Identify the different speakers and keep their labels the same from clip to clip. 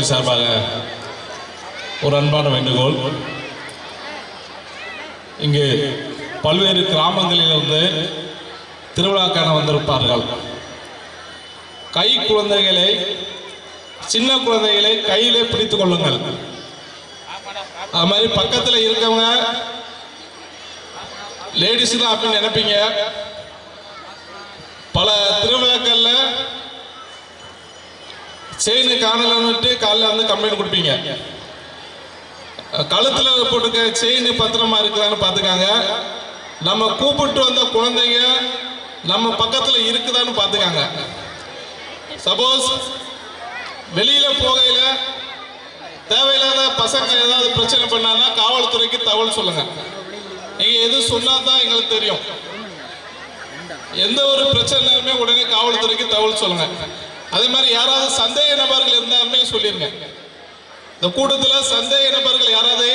Speaker 1: காவல்துறை சார்பாக ஒரு அன்பான வேண்டுகோள். இங்கு பல்வேறு கிராமங்களிலிருந்து திருவிழா காண வந்திருப்பார்கள். கை குழந்தைகளை சின்ன குழந்தைகளை கையிலே பிடித்துக் கொள்ளுங்கள். அது மாதிரி பக்கத்தில் இருக்கவங்க லேடிஸ் தான் அப்படின்னு நினைப்பீங்க. பல திருவிழாக்கள்ல செயினு காணலன்னுட்டு காலைல வந்து கம்ப்ளைண்ட் கொடுப்பீங்க. கழுத்துல போட்டுக்க செயின் பத்திரமா இருக்குதான்னு பார்த்துக்காங்க. நம்ம கூப்பிட்டு வந்த குழந்தைங்க நம்ம பக்கத்துல இருக்குதான்னு பார்த்துக்காங்க. சப்போஸ் வெளியில போகையில தேவையில்லாத பசங்க ஏதாவது பிரச்சனை பண்ணாங்கன்னா காவல்துறைக்கு தகவல் சொல்லுங்க. நீங்க எது சொன்னால் தான் எங்களுக்கு தெரியும். எந்த ஒரு பிரச்சனையுமே உடனே காவல்துறைக்கு தகவல் சொல்லுங்க. அதே மாதிரி யாராவது சந்தேக நபர்கள் இருந்தாலுமே சொல்லிருங்க. இந்த கூட்டத்தில் சந்தேக நபர்கள் யாராவது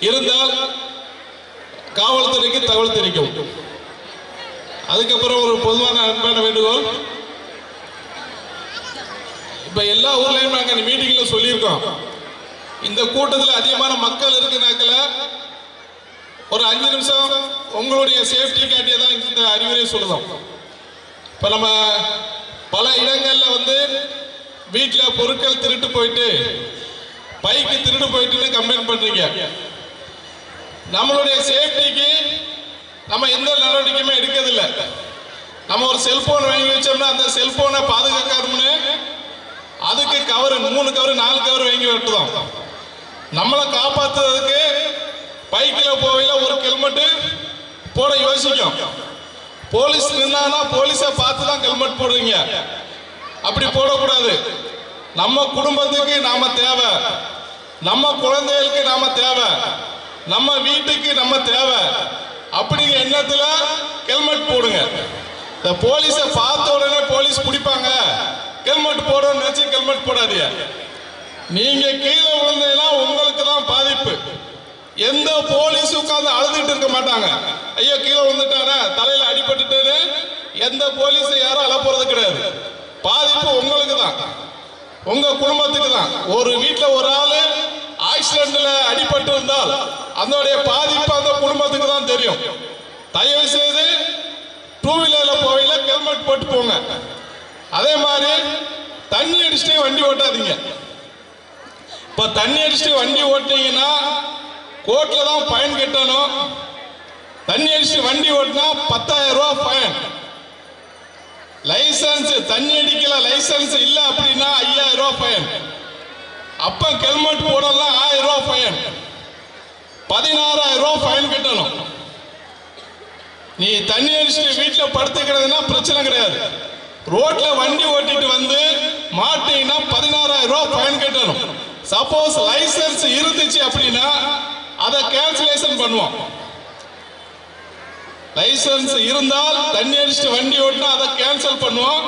Speaker 1: இருந்தால் காவல்துறைக்கு தகவல் தெரிவிக்கும் அதுக்கப்புறம் ஒரு பொதுவான அன்பான வேண்டுகோள். இப்ப எல்லா ஊர்லயும் நாங்க மீட்டிங்ல சொல்லியிருக்கோம். இந்த கூட்டத்தில் அதிகமான மக்கள் இருக்கிறனாக்கல ஒரு அஞ்சு நிமிஷம் உங்களுடைய சேஃப்டி காட்டியதான் இந்த அறிவுரை சொல்லுதோம். இப்ப நம்ம பல இடங்களில் வந்து வீட்டில் பொருட்கள் திருட்டு போயிட்டு பைக்கு திருட்டு போயிட்டுன்னு கம்ப்ளைண்ட் பண்ணுறீங்க நம்மளுடைய சேஃப்டிக்கு நம்ம எந்த நடவடிக்கையுமே எடுக்கிறதில்ல. நம்ம ஒரு செல்போன் வாங்கி வச்சோம்னா அந்த செல்போனை பாதுகாக்காதுன்னு அதுக்கு கவர் மூணு கவர் நாலு கவர் வாங்கி வெட்டுதோம் நம்மளை காப்பாற்றுறதுக்கு பைக்கில் போகையில் ஒரு ஹெல்மெட்டு போட யோசிக்கும். போலீஸ் நின்னானா போலீஸை பார்த்து தான் ஹெல்மெட் போடுறீங்க அப்படி போடக்கூடாது. நம்ம குடும்பத்துக்கு நாம தேவை. நம்ம குழந்தைகளுக்கு நாம தேவை. நம்ம வீட்டுக்கு நம்ம தேவை. அப்படிங்கிற எண்ணத்துல ஹெல்மெட் போடுங்க. இந்த போலீஸை பார்த்த உடனே போலீஸ் பிடிப்பாங்க. ஹெல்மெட் போடணும்னு நினைச்சு ஹெல்மெட் போடாதீங்க. நீங்க கீழே விழுந்தீங்கன்னா உங்களுக்கு தான் பாதிப்பு. எந்த போலீஸ் உட்கார்ந்து அழுதுட்டு இருக்க மாட்டாங்க. ஐயோ கீழே விழுந்துட்டானே தலையில அடிபட்டுட்டேன்னு எந்த போலீஸ் யாரும் அழ கிடையாது. பாதிப்பு உங்களுக்கு தான் உங்க குடும்பத்துக்கு தான் ஒரு வீட்டில் ஒரு ஆள் ஆக்சிடென்ட்ல அடிபட்டு இருந்தால் அதனுடைய பாதிப்பு அந்த குடும்பத்துக்கு தான் தெரியும். தயவு செய்து டூ வீலர்ல போவையில ஹெல்மெட் போட்டு போங்க. அதே மாதிரி தண்ணி அடிச்சுட்டே வண்டி ஓட்டாதீங்க. இப்ப தண்ணி அடிச்சுட்டு வண்டி ஓட்டினீங்கன்னா கோர்ட்ல தான் ஃபைன் கட்டணும். தண்ணி அடிச்சு வண்டி ஓட்டினா பத்தாயிரம் ரூபாய் ஃபைன். லைசன்ஸ் தண்ணி அடிக்கல லைசன்ஸ் இல்ல அப்படின்னா ஐயாயிரம் ரூபாய் ஃபைன். அப்ப ஹெல்மெட் போடலாம் ஆயிரம் ரூபாய் ஃபைன். பதினாறாயிரம் ரூபாய் ஃபைன் கட்டணும். நீ தண்ணி அடிச்சுட்டு வீட்டில் படுத்துக்கிறதுனா பிரச்சனை கிடையாது. ரோட்ல வண்டி ஓட்டிட்டு வந்து மாட்டீங்கன்னா பதினாறாயிரம் ரூபாய் ஃபைன் கட்டணும். சப்போஸ் லைசன்ஸ் இருந்துச்சு அப்படின்னா அதை கேன்சலேஷன் பண்ணுவோம். லைசன்ஸ் இருந்தால் தண்ணி அடிச்சுட்டு வண்டி ஓட்டினா அதை கேன்சல் பண்ணுவோம்.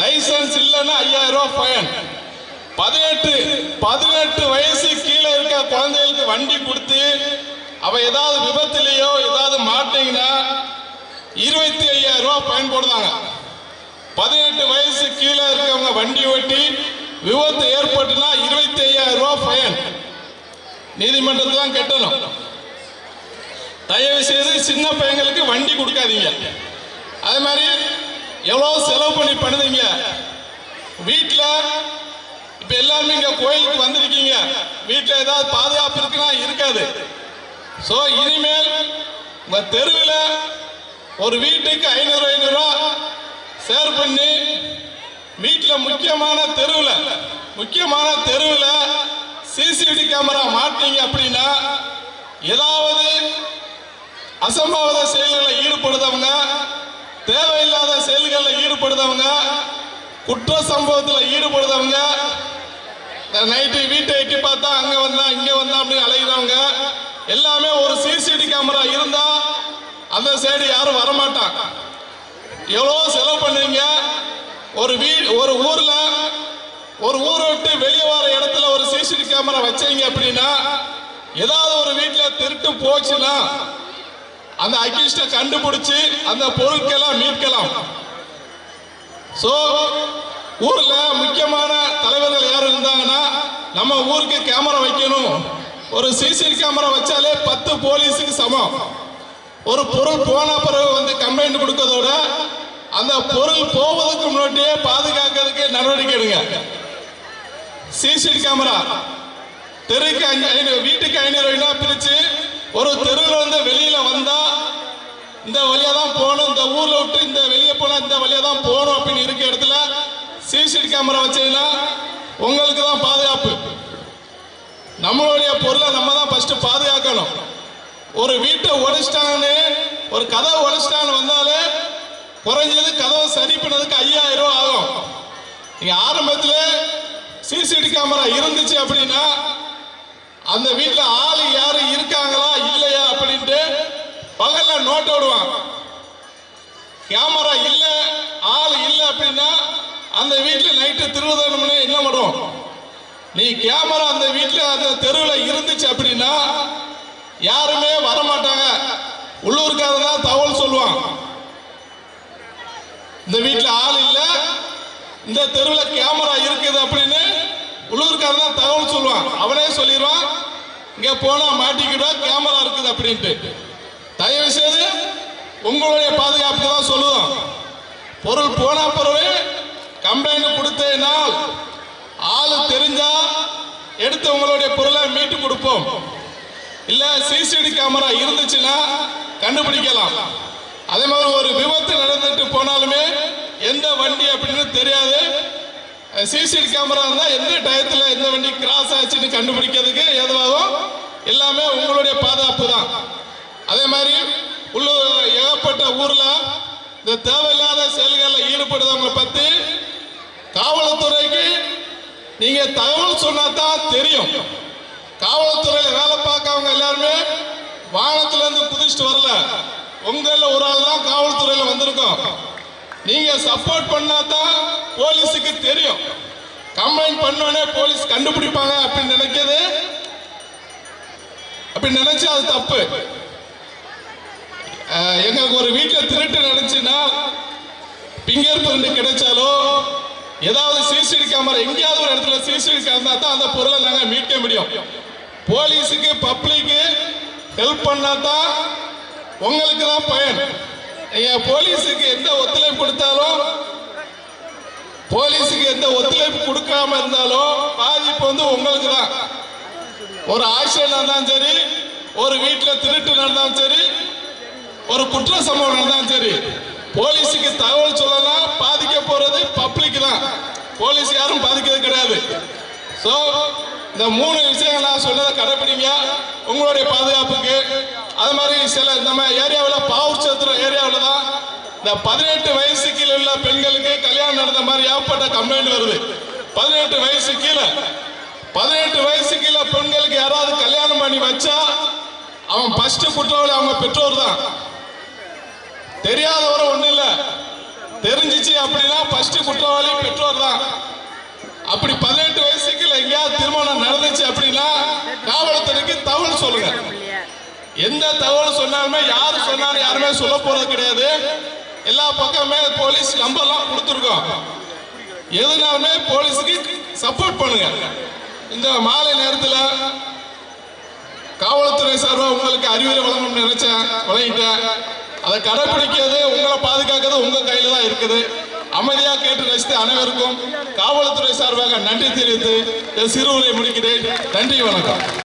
Speaker 1: லைசன்ஸ் இல்லைன்னா ஐயாயிரம் ரூபாய் ஃபைன் பதினெட்டு பதினெட்டு வயசு கீழே இருக்க குழந்தைகளுக்கு வண்டி கொடுத்து அவ ஏதாவது விபத்துலேயோ ஏதாவது மாட்டீங்கன்னா இருபத்தி ஐயாயிரம் ரூபாய் ஃபைன் போடுறாங்க பதினெட்டு வயசு கீழே இருக்கவங்க வண்டி ஓட்டி விபத்து ஏற்பட்டுனா இருபத்தி நீதிமன்றத்தில் தான் கட்டணும். தயவு செய்து சின்ன பையங்களுக்கு வண்டி கொடுக்காதீங்க. அதே மாதிரி எவ்வளோ செலவு பண்ணி பண்ணுதீங்க வீட்டில் இப்போ எல்லாருமே இங்கே கோயிலுக்கு வந்திருக்கீங்க. வீட்டில் ஏதாவது பாதுகாப்பு இருக்குன்னா இருக்காது. ஸோ இனிமேல் உங்கள் தெருவில் ஒரு வீட்டுக்கு ஐநூறு ஐநூறுரூவா ஷேர் பண்ணி வீட்டில் முக்கியமான தெருவில் முக்கியமான தெருவில் சிசிடிவி கேமரா மாட்டீங்க அப்படின்னா ஏதாவது அசம்பாவித செயல்களில் ஈடுபடுதவங்க தேவையில்லாத செயல்களில் ஈடுபடுதவங்க குற்ற சம்பவத்தில் ஈடுபடுதவங்க நைட்டு வீட்டை எட்டி பார்த்தா அங்க வந்தா இங்க வந்தா அப்படின்னு அலைகிறவங்க எல்லாமே ஒரு சிசிடி கேமரா இருந்தா அந்த சைடு யாரும் வரமாட்டாங்க. எவ்வளோ செலவு பண்ணுவீங்க ஒரு வீ ஒரு ஊரில் ஒரு ஊரை விட்டு வெளியே வர இடத்துல ஒரு சிசிடி கேமரா வச்சீங்க அப்படின்னா ஏதாவது ஒரு வீட்டில் திருட்டு போச்சுன்னா அந்த அகிஸ்ட கண்டுபிடிச்சு அந்த பொருட்களை மீட்கலாம். ஸோ ஊர்ல முக்கியமான தலைவர்கள் யார் இருந்தாங்கன்னா நம்ம ஊருக்கு கேமரா வைக்கணும். ஒரு சிசிடிவி கேமரா வச்சாலே பத்து போலீஸுக்கு சமம். ஒரு பொருள் போன பிறகு வந்து கம்ப்ளைண்ட் கொடுக்கறதோட அந்த பொருள் போவதற்கு முன்னாடியே பாதுகாக்கிறதுக்கு நடவடிக்கை எடுங்க. CCTV camera. தெருக்கு ஐநூறு வீட்டுக்கு ஐநூறு ரூபாய் பிரிச்சு ஒரு தெருவில் வந்து வெளியில வந்தா இந்த வழியா தான் போகணும் இந்த ஊர்ல விட்டு இந்த வெளியே போனா இந்த வழியா தான் போகணும் அப்படின்னு இருக்க இடத்துல சிசிடி கேமரா வச்சீங்கன்னா உங்களுக்கு தான் பாதுகாப்பு. நம்மளுடைய பொருளை நம்ம தான் ஃபர்ஸ்ட் பாதுகாக்கணும். ஒரு வீட்டை உடைச்சிட்டாங்கன்னு ஒரு கதவை உடைச்சிட்டாங்கன்னு வந்தாலே குறைஞ்சது கதவை சரி பண்ணதுக்கு ஐயாயிரம் ரூபா ஆகும். நீங்க ஆரம்பத்தில் சிசிடி கேமரா இருந்துச்சு அப்படின்னா அந்த வீட்டில் ஆள் யாரு இருக்காங்களா இல்லையா அப்படின்ட்டு பகல்ல நோட் விடுவாங்க கேமரா இல்ல ஆள் இல்ல அப்படின்னா அந்த வீட்டில் நைட்டு திருவதனம்னே என்ன பண்ணுவோம் நீ கேமரா அந்த வீட்டில் அந்த தெருவில் இருந்துச்சு அப்படின்னா யாருமே வர மாட்டாங்க தான் தகவல் சொல்லுவான் இந்த வீட்டில் ஆள் இல்லை இந்த தெருவில் கேமரா இருக்குது அப்படின்னு உள்ளூர்காரன் தான் தகவல் சொல்லுவான். அவனே சொல்லிடுவான். இங்க போனா மாட்டிக்கிடுவா கேமரா இருக்குது அப்படின்ட்டு. தயவு செய்து உங்களுடைய பாதுகாப்புக்கு தான் சொல்லுவோம். பொருள் போன பிறகு கம்ப்ளைண்ட் கொடுத்தேனால் ஆள் தெரிஞ்சா எடுத்து உங்களுடைய பொருளை மீட்டு கொடுப்போம். இல்ல சிசிடி கேமரா இருந்துச்சுன்னா கண்டுபிடிக்கலாம். அதே மாதிரி ஒரு விபத்து நடந்துட்டு போனாலுமே எந்த வண்டி அப்படின்னு தெரியாது. சிசிடிவி கேமரா இருந்தா எந்த டயத்துல எந்த வண்டி கிராஸ் ஆச்சுன்னு கண்டுபிடிக்கிறதுக்கு ஏதுவாகும்? எல்லாமே உங்களுடைய பாதுகாப்பு தான். அதே மாதிரி உள்ளூர் ஏகப்பட்ட ஊர்ல இந்த தேவையில்லாத செயல்களில் ஈடுபடுறவங்களை பத்தி காவல்துறைக்கு நீங்க தகவல் சொன்னா தான் தெரியும். காவல்துறையில வேலை பார்க்கவங்க எல்லாருமே வானத்துல இருந்து குதிச்சுட்டு வரல. உங்கள ஒரு ஆள் தான் காவல்துறையில வந்திருக்கோம். நீங்க சப்போர்ட் பண்ணாதான் போலீஸுக்கு தெரியும். கம்ப்ளைண்ட் பண்ணோடனே போலீஸ் கண்டுபிடிப்பாங்க அப்படின்னு நினைக்கிறது அப்படி நினைச்சு அது தப்பு. எங்களுக்கு ஒரு வீட்டில் திருட்டு நடந்துச்சுன்னா பிங்கர் பிரிண்ட் கிடைச்சாலோ ஏதாவது சிசிடிவி கேமரா எங்கேயாவது ஒரு இடத்துல சிசிடி கேமரா தான் அந்த பொருளை நாங்கள் மீட்க முடியும். போலீஸுக்கு பப்ளிக்கு ஹெல்ப் பண்ணாதான் உங்களுக்கு தான் பயன். நீங்க போலீஸுக்கு எந்த ஒத்துழைப்பு கொடுத்தாலும் போலீஸுக்கு எந்த ஒத்துழைப்பு கொடுக்காம இருந்தாலும் பாதிப்பு வந்து உங்களுக்கு தான் ஒரு ஆக்சிடென்ட் நடந்தாலும் சரி ஒரு வீட்டில் திருட்டு நடந்தாலும் சரி ஒரு குற்ற சம்பவம் நடந்தாலும் சரி போலீஸுக்கு தகவல் சொல்லலாம் பாதிக்க போறது பப்ளிக் தான். போலீஸ் யாரும் பாதிக்கிறது கிடையாது. ஸோ இந்த மூணு விஷயங்கள் நான் சொன்னதை கடைபிடிங்க உங்களுடைய பாதுகாப்புக்கு அது மாதிரி சில நம்ம ஏரியாவில் பாவூர் சத்திர ஏரியாவில் தான் இந்த பதினெட்டு வயசு கீழே உள்ள பெண்களுக்கு கல்யாணம் நடந்த மாதிரி ஏகப்பட்ட கம்ப்ளைண்ட் வருது. பதினெட்டு வயசு கீழே. பதினெட்டு வயசு கீழே பெண்களுக்கு யாராவது கல்யாணம் பண்ணி வச்சா அவன் ஃபர்ஸ்ட் குற்றவாளி அவங்க பெற்றோர் தான். தெரியாதவரை ஒன்றும் இல்லை. தெரிஞ்சிச்சு அப்படின்னா ஃபர்ஸ்ட் குற்றவாளி பெற்றோர் தான். அப்படி பதினெட்டு வயசுக்குள்ள எங்கேயாவது திருமணம் நடந்துச்சு அப்படின்னா காவல்துறைக்கு தகவல் சொல்லுங்க. எந்த தகவல் சொன்னாலுமே யாரு சொன்னாலும் யாருமே சொல்ல போறது கிடையாது. எல்லா பக்கமே போலீஸ் நம்பர்லாம் கொடுத்துருக்கோம். எதுனாலுமே போலீஸுக்கு சப்போர்ட் பண்ணுங்க. இந்த மாலை நேரத்தில் காவல்துறை சார்பாக உங்களுக்கு அறிவுரை வழங்கணும்னு நினைச்சேன் வழங்கிட்டேன். அதை கடைபிடிக்கிறது உங்களை பாதுகாக்கிறது உங்க கையில தான் இருக்குது. அமைதியாக கேட்டு ரசித்த அனைவருக்கும் காவல்துறை சார்பாக நன்றி தெரிவித்து இந்த சிறுவுரை முடிக்கிறேன். நன்றி வணக்கம்.